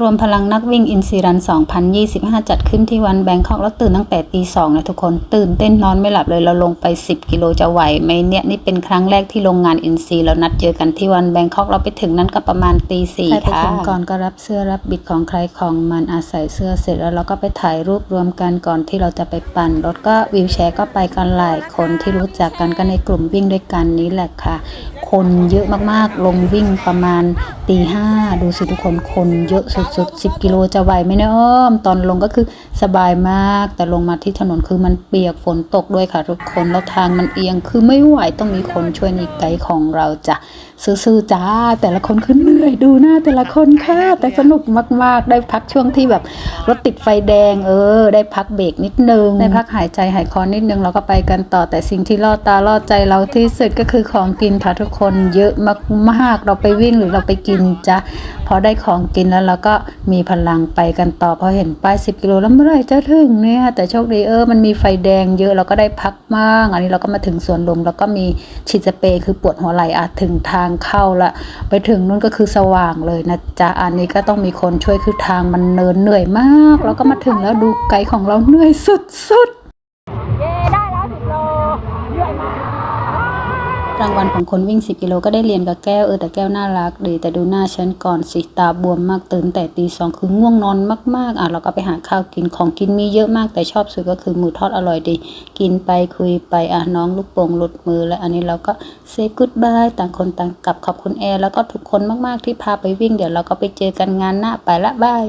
รวมพลังนักวิ่งอินซีรัน 2025 จัดขึ้นที่วันแบงคอกแล้วตื่นตั้งแต่ตีสองนะทุกคน ตื่นเต้นนอนไม่หลับเลยเราลงไป 10 กิโลจะไหวไหมเนี่ย นี่เป็นครั้งแรกที่โรงงานอินซีเรานัดเจอกันที่วันแบงคอกเราไปถึงนั้นก็ประมาณตีสี่ใครไปค่ะถึงก่อนนก็รับเสื้อรับบิดของใครของมันอาศัยเสื้อเสร็จแล้วเราก็ไปถ่ายรูปรวมกันก่อนที่เราจะไปปั่นรถก็วิวแชร์ก็ไปกันหลายคนที่รู้จักกันก็ในกลุ่มวิ่งด้วยกันนี้แหละค่ะ คนเยอะมากๆลงวิ่งประมาณ ตีห้าดูสิทุกคนคนเยอะสุดๆ10กิโลจะไหวไหมเนี่ยอ้อม ตอนลงก็คือสบายมาก แต่ลงมาที่ถนนคือมันเปียกฝนตกด้วยค่ะทุกคน แล้วทางมันเอียงคือไม่ไหวต้องมีคนช่วยนี่ไกด์ของเราจ้ะซื่อๆจ้า แต่ละคนคือเหนื่อยดูหน้าแต่ละคนค่ะ แต่สนุกมากๆ ได้พักช่วงที่แบบรถติดไฟแดงเออ ได้พักเบรกนิดนึง ได้พักหายใจหายคอนิดนึงเราก็ไปกันต่อแต่สิ่งที่ล่อตาล่อใจเราที่สุดก็คือของกินค่ะทุกคนเยอะมากๆ เราไปวิ่งหรือเราไปกินจ้ะพอได้ของกินแล้วเราก็มีพลังไปกันต่อพอเห็นป้าย10กิโลแล้วเมื่อไรจะถึงเนี่ยแต่โชคดีเออมันมีไฟแดงเยอะเราก็ได้พักมาก อันนี้เราก็มาถึงสวนลมแล้วก็มีฉีดสเปรย์คือปวดหัวไหล่อะถึงทางเข้าละไปถึงนู่นก็คือสว่างเลยนะจ๊ะอันนี้ก็ต้องมีคนช่วยคือทางมันเนินเหนื่อยมาก แล้วก็มาถึงแล้วดูไกด์ของเราเหนื่อยสุดๆ รางวัลของคนวิ่ง 10 กิโลก็ได้เรียนกับแก้วเออแต่แก้วน่ารักดีแต่ดูหน้าฉันก่อนสิตาบวมมากตื่นแต่ตีสองคือง่วงนอนมากๆอะเราก็ไปหาข้าวกินของกินมีเยอะมากแต่ชอบสุดก็คือหมูทอดอร่อยดี กินไปคุยไปอะน้องลูกโป่งหลุดมือและอันนี้เราก็เซ y กูดบายต่างคนต่างกลับขอบคุณแอร์แล้วก็ทุกคนมากๆที่พาไปวิ่งเดี๋ยวเราก็ไปเจอกันงานหน้าไปละบาย